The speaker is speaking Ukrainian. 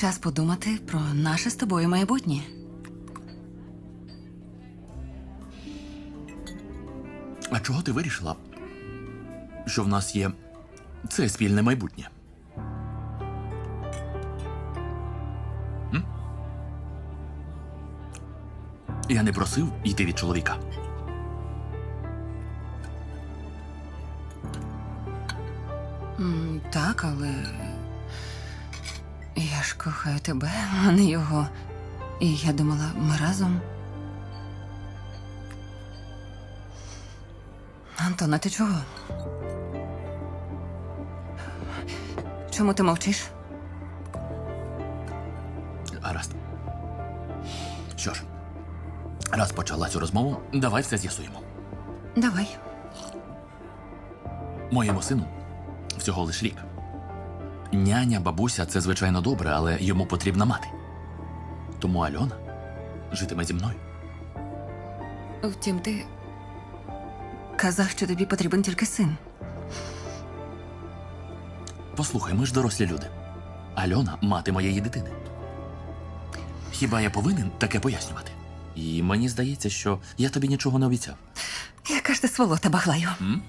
Час подумати про наше з тобою майбутнє. А чого ти вирішила, що в нас є це спільне майбутнє? М? Я не просив йти від чоловіка. М, Так, але я ж кохаю тебе, а не його. І я думала, ми разом. Антона, ти чого? Чому ти мовчиш? Гаразд. Що ж, раз почала цю розмову, давай все з'ясуємо. Давай. Моєму сину всього лиш рік. Няня, бабуся це звичайно добре, але йому потрібна мати. Тому Альона житиме зі мною. Втім, ти казав, що тобі потрібен тільки син. Послухай, ми ж дорослі люди. Альона мати моєї дитини. Хіба я повинен таке пояснювати? І мені здається, що я тобі нічого не обіцяв. Яка ж ти сволота, Баглаю. М?